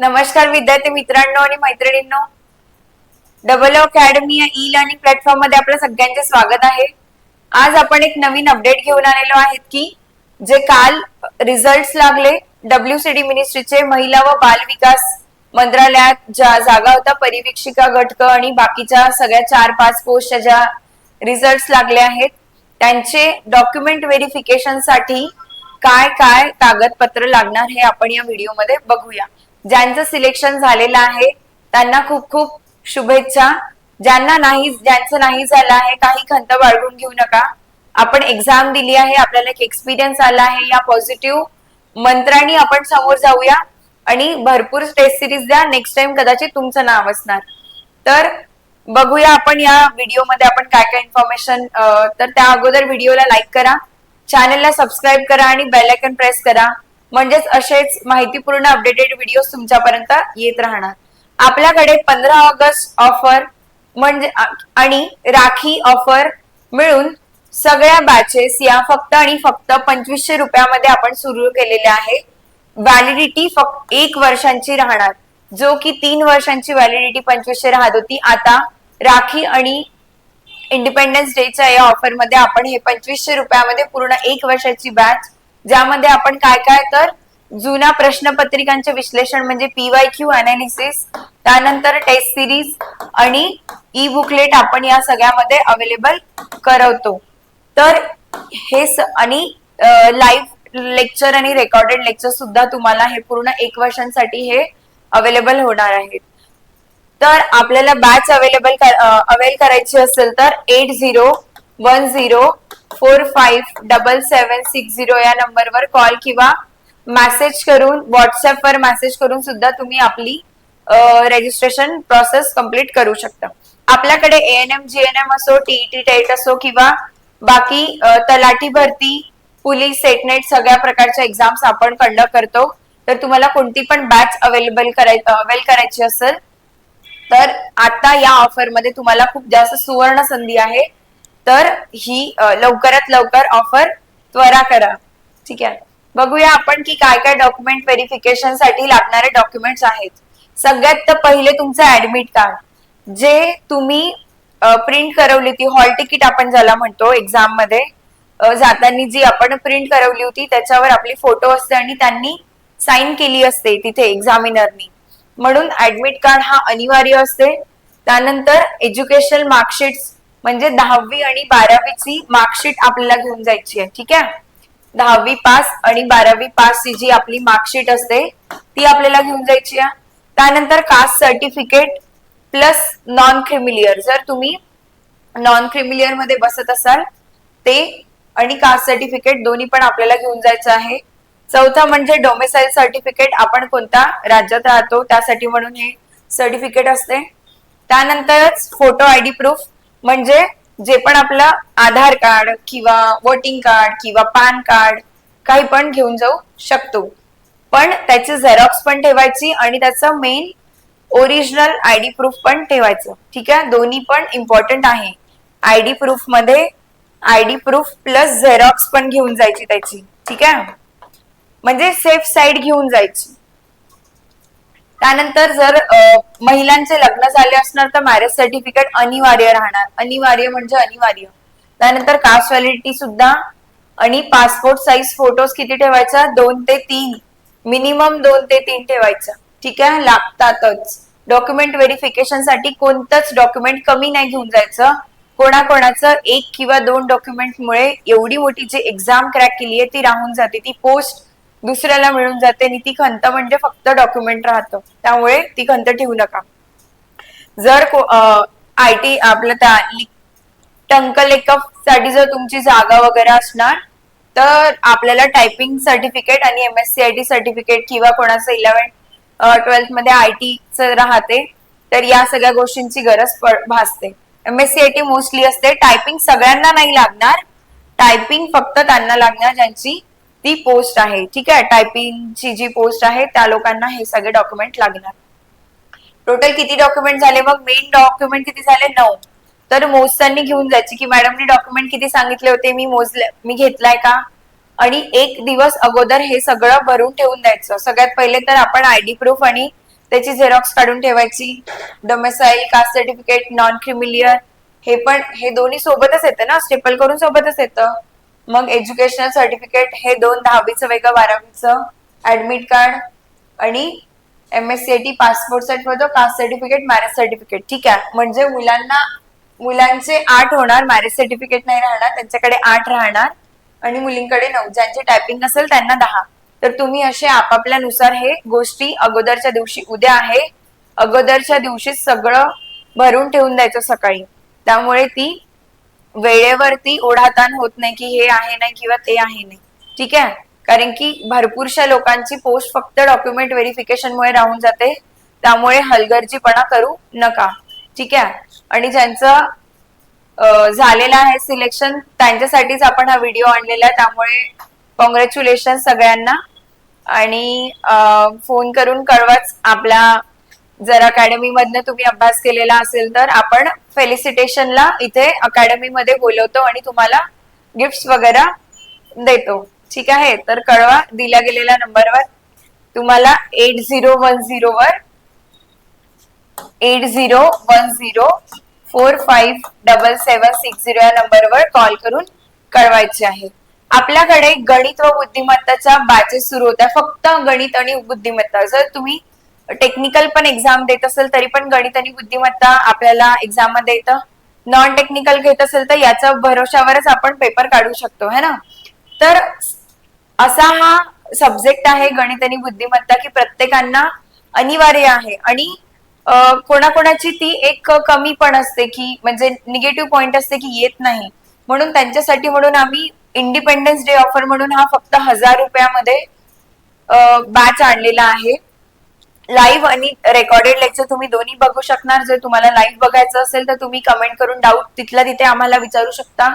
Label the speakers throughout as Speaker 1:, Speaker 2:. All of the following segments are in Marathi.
Speaker 1: नमस्कार विद्यार्थी मित्रांनो आणि मैत्रिणींनो. डबल अकॅडमी या ई लर्निंग प्लॅटफॉर्ममध्ये आपलं सगळ्यांचे स्वागत आहे. आज आपण एक नवीन अपडेट घेऊन आलेलो आहेत की जे काल रिझल्ट लागले डब्ल्यू सी डी मिनिस्ट्रीचे महिला व बाल विकास मंत्रालयात ज्या जागा होता परिवीक्षिका घटक आणि बाकीच्या सगळ्या चार पाच पोस्टच्या ज्या रिझल्ट लागले आहेत त्यांचे डॉक्युमेंट व्हेरिफिकेशनसाठी काय काय कागदपत्र लागणार हे आपण या व्हिडिओमध्ये बघूया. ज्यांचं सिलेक्शन झालेलं आहे त्यांना खूप खूप शुभेच्छा. ज्यांना नाही ज्यांचं नाही झालं आहे काही खंत बाळगून घेऊ नका. आपण एक्झाम दिली आहे आपल्याला एक एक्सपिरियन्स आला आहे या पॉझिटिव्ह मंत्रांनी आपण समोर जाऊया. आणि भरपूर टेस्ट सिरीज द्या नेक्स्ट टाइम कदाचित तुमचं नाव असणार. तर बघूया आपण या व्हिडिओमध्ये आपण काय काय इन्फॉर्मेशन तर त्या अगोदर व्हिडिओला लाईक करा. चॅनलला सबस्क्राईब करा आणि बेल आयकन प्रेस करा. म्हणजेच असेच माहितीपूर्ण अपडेटेड व्हिडिओ तुमच्यापर्यंत येत राहणार. आपल्याकडे पंधरा ऑगस्ट ऑफर म्हणजे आणि राखी ऑफर मिळून सगळ्या बॅचेस या फक्त आणि फक्त पंचवीसशे रुपयामध्ये आपण सुरू केलेले आहे व्हॅलिडिटी फक्त एक वर्षांची राहणार. जो की तीन वर्षांची व्हॅलिडिटी पंचवीसशे राहत होती. आता राखी आणि इंडिपेंडन्स डेच्या या ऑफरमध्ये आपण हे पंचवीसशे रुपयामध्ये पूर्ण एक वर्षाची बॅच ज्यामध्ये आपण काय काय तर जुन्या प्रश्नपत्रिकांचे विश्लेषण म्हणजे पीवाय क्यू अनालिसिस त्यानंतर टेस्ट सिरीज आणि ई बुकलेट आपण या सगळ्यामध्ये अवेलेबल करवतो. तर हे आणि लाईव्ह लेक्चर आणि रेकॉर्डेड लेक्चर सुद्धा तुम्हाला हे पूर्ण एक वर्षांसाठी हे अवेलेबल होणार आहेत. तर आपल्याला बॅच अवेलेबल अवेल करायची असेल तर eight zero one zero four five double seven six zero या नंबरवर कॉल किंवा मेसेज करून व्हॉट्सअपवर मेसेज करून सुद्धा तुम्ही आपली रजिस्ट्रेशन प्रोसेस कंप्लीट करू शकता. आपल्याकडे एएनएम जीएनएम असो टीईटी टेट असो किंवा बाकी तलाटी तलाठी भरती पोलीस सेटनेट सगळ्या प्रकारच्या एक्झाम्स आपण कंडक्ट करतो. तर तुम्हाला कोणती पण बॅच अवेलेबल कराय अवेल करायची असेल तर आता या ऑफरमध्ये तुम्हाला खूप जास्त सुवर्ण संधी आहे. तर ही लवकरात लवकर ऑफर त्वरा करा. ठीक आहे? बघूया आपण की काय काय डॉक्युमेंट व्हेरिफिकेशनसाठी लागणारे डॉक्युमेंट्स आहेत. सगळ्यात तर पहिले तुमचं ऍडमिट कार्ड जे तुम्ही प्रिंट करवली ती हॉल तिकीट आपण ज्याला म्हणतो एक्झाममध्ये जाताना जी आपण प्रिंट करवली होती त्याच्यावर आपली फोटो असते आणि त्यांनी साईन केली असते तिथे एक्झामिनरनी म्हणून ऍडमिट कार्ड हा अनिवार्य असते. त्यानंतर एज्युकेशन मार्कशीट म्हणजे दहावी आणि बारावीची मार्कशीट आपल्याला घेऊन जायची आहे ठीक आहे? दहावी पास आणि बारावी पास ची जी आपली मार्कशीट असते ती आपल्याला घेऊन जायची आहे. त्यानंतर caste certificate plus non creamy layer जर तुम्ही नॉन क्रिमिलियरमध्ये बसत असाल ते आणि कास्ट सर्टिफिकेट दोन्ही पण आपल्याला घेऊन जायचं आहे. चौथा म्हणजे डोमेसाईल सर्टिफिकेट आपण कोणत्या राज्यात राहतो त्यासाठी म्हणून हे सर्टिफिकेट असते. त्यानंतरच फोटो आय डी प्रूफ म्हणजे जे पण आपलं आधार कार्ड किंवा वोटिंग कार्ड किंवा पॅन कार्ड काही पण घेऊन जाऊ शकतो. पण त्याची झेरॉक्स पण ठेवायची आणि त्याचं main original I D proof पण ठेवायचं. ठीक आहे? दोन्ही पण इम्पॉर्टंट आहे. I D प्रूफमध्ये I D proof plus xerox पण घेऊन जायची त्याची. ठीक आहे? म्हणजे सेफ साईड घेऊन जायची. त्यानंतर जर महिलांचे लग्न झाले असणार तर मॅरेज सर्टिफिकेट अनिवार्य राहणार. अनिवार्य म्हणजे अनिवार्य. त्यानंतर कास्ट व्हॅलिडिटी सुद्धा आणि पासपोर्ट साईज फोटोज किती ठेवायचा? दोन ते तीन. मिनिमम दोन ते तीन ठेवायचं. ठीक आहे? लागतातच. डॉक्युमेंट व्हेरिफिकेशनसाठी कोणतंच डॉक्युमेंट कमी नाही घेऊन जायचं. कोणाकोणाचं एक किंवा दोन डॉक्युमेंट मुळे एवढी मोठी जी एक्झाम क्रॅक केली आहे ती राहून जाते. ती पोस्ट दुसऱ्याला मिळून जाते आणि ती खंत म्हणजे फक्त डॉक्युमेंट राहतं. त्यामुळे ती खंत ठेवू नका. जर आय टी आपलं त्या लि- साठी जर तुमची जागा वगैरे असणार तर आपल्याला टायपिंग सर्टिफिकेट आणि M S C I T certificate किंवा कोणाचं इलेव्हन ट्वेल्थमध्ये आय च राहते तर या सगळ्या गोष्टींची गरज भासते. M S C I T mostly असते. टायपिंग सगळ्यांना नाही लागणार. टायपिंग फक्त त्यांना लागणार ज्यांची ती पोस्ट आहे. ठीक आहे? टायपिंगची जी पोस्ट आहे त्या लोकांना हे सगळे डॉक्युमेंट लागणार. टोटल किती डॉक्युमेंट झाले मग मेन डॉक्युमेंट किती झाले? नऊ. तर मोजतांनी घेऊन जायची की मॅडमने डॉक्युमेंट किती सांगितले होते? मी मोजले मी घेतलाय का? आणि एक दिवस अगोदर हे सगळं भरून ठेवून द्यायचं. सगळ्यात पहिले तर आपण आयडी प्रूफ आणि त्याची झेरॉक्स काढून ठेवायची. Domicile caste certificate non creamy layer हे पण हे दोन्ही सोबतच येतं ना? स्टेपल करून सोबतच येतं. मग एज्युकेशनल सर्टिफिकेट हे दोन दहावीचं वेगळं बारावीचं ऍडमिट कार्ड आणि M S C T passport set होतो कास्ट सर्टिफिकेट मॅरेज सर्टिफिकेट ठीक आहे. म्हणजे मुलांना मुलांचे आठ होणार मॅरेज सर्टिफिकेट नाही राहणार त्यांच्याकडे आठ राहणार आणि मुलींकडे नऊ. ज्यांचे टायपिंग नसेल त्यांना दहा. तर तुम्ही असे आपापल्यानुसार हे गोष्टी अगोदरच्या दिवशी उद्या आहे अगोदरच्या दिवशी सगळं भरून ठेवून द्यायचं सकाळी. त्यामुळे ती वेळेवरती ओढाताण होत नाही की हे आहे नाही किंवा ते आहे नाही. ठीक आहे? कारण की भरपूरशा लोकांची पोस्ट फक्त डॉक्युमेंट व्हेरिफिकेशन मुळे राहून जाते. त्यामुळे हलगर्जीपणा करू नका. ठीक आहे? आणि ज्यांचं झालेलं आहे सिलेक्शन त्यांच्यासाठीच आपण हा व्हिडिओ आणलेला आहे. त्यामुळे कॉंग्रॅच्युलेशन सगळ्यांना. आणि फोन करून कळवाच आपल्या जर अकॅडमी मधनं तुम्ही अभ्यास केलेला असेल तर आपण फेलिसिटेशनला इथे अकॅडमी मध्ये बोलवतो आणि तुम्हाला गिफ्ट वगैरे देतो. ठीक आहे? तर कळवा दिल्या गेलेल्या नंबरवर तुम्हाला एट झिरो वन झिरो वर eight zero one zero four five double seven six zero या नंबरवर कॉल करून कळवायचे आहे. आपल्याकडे गणित व बुद्धिमत्ताच्या बॅचेस सुरू होत्या. फक्त गणित आणि बुद्धिमत्ता. जर तुम्ही टेक्निकल पण एक्झाम देत असेल तरी पण गणित आणि बुद्धिमत्ता आपल्याला एक्झाममध्ये येतं. नॉन टेक्निकल घेत असेल तर याचा भरोशावरच आपण पेपर काढू शकतो है ना? तर असा हा सब्जेक्ट आहे गणित आणि बुद्धिमत्ता की प्रत्येकांना अनिवार्य आहे. आणि कोणाकोणाची ती एक कमी पण असते की म्हणजे निगेटिव्ह पॉइंट असते की येत नाही. म्हणून त्यांच्यासाठी म्हणून आम्ही इंडिपेंडन्स डे ऑफर म्हणून हा फक्त हजार रुपयामध्ये बॅच आणलेला आहे. लाईव्ह आणि रेकॉर्डेड लेक्चर तुम्ही दोन्ही बघू शकणार. जर तुम्हाला लाईव्ह बघायचं असेल तर तुम्ही कमेंट करून डाऊट तिथल्या तिथे आम्हाला विचारू शकता.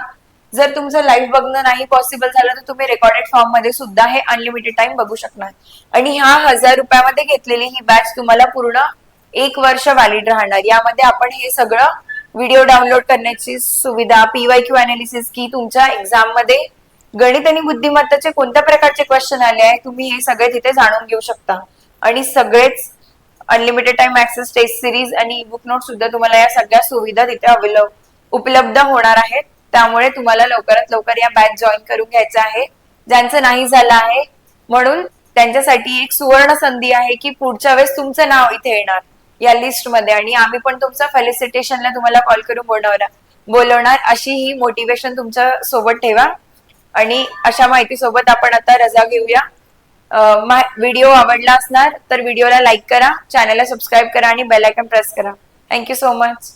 Speaker 1: जर तुमचं लाईव्ह बघणं नाही पॉसिबल झालं तर तुम्ही रेकॉर्डेड फॉर्ममध्ये सुद्धा हे अनलिमिटेड टाइम बघू शकणार. आणि ह्या हजार रुपयामध्ये घेतलेली ही बॅच तुम्हाला पूर्ण एक वर्ष व्हॅलिड राहणार. यामध्ये आपण हे सगळं व्हिडिओ डाउनलोड करण्याची सुविधा पीवाय क्यू अनालिसिस की तुमच्या एक्झाममध्ये गणित आणि बुद्धिमत्ताचे कोणत्या प्रकारचे क्वेश्चन आले आहे तुम्ही हे सगळे तिथे जाणून घेऊ शकता. आणि सगळेच unlimited time access test series आणि बुक नोट सुद्धा तुम्हाला या सगळ्या सुविधा तिथे अवेलेबल उपलब्ध होणार आहेत. त्यामुळे तुम्हाला लवकरात लवकर या बॅच जॉईन करून घ्यायचं आहे. ज्यांचं नाही झालं आहे म्हणून त्यांच्यासाठी एक सुवर्ण संधी आहे की पुढच्या वेळेस तुमचं नाव इथे येणार या लिस्टमध्ये. आणि आम्ही पण तुमचं फेलिसिटेशनला तुम्हाला कॉल करून बोलवणार बोलवणार अशी ही मोटिवेशन तुमच्यासोबत ठेवा. आणि अशा माहिती सोबत आपण आता रजा घेऊया. व्हिडिओ आवडला असणार तर व्हिडिओला लाईक करा चॅनलला सबस्क्राईब करा आणि बेल आयकन प्रेस करा. Thank you so much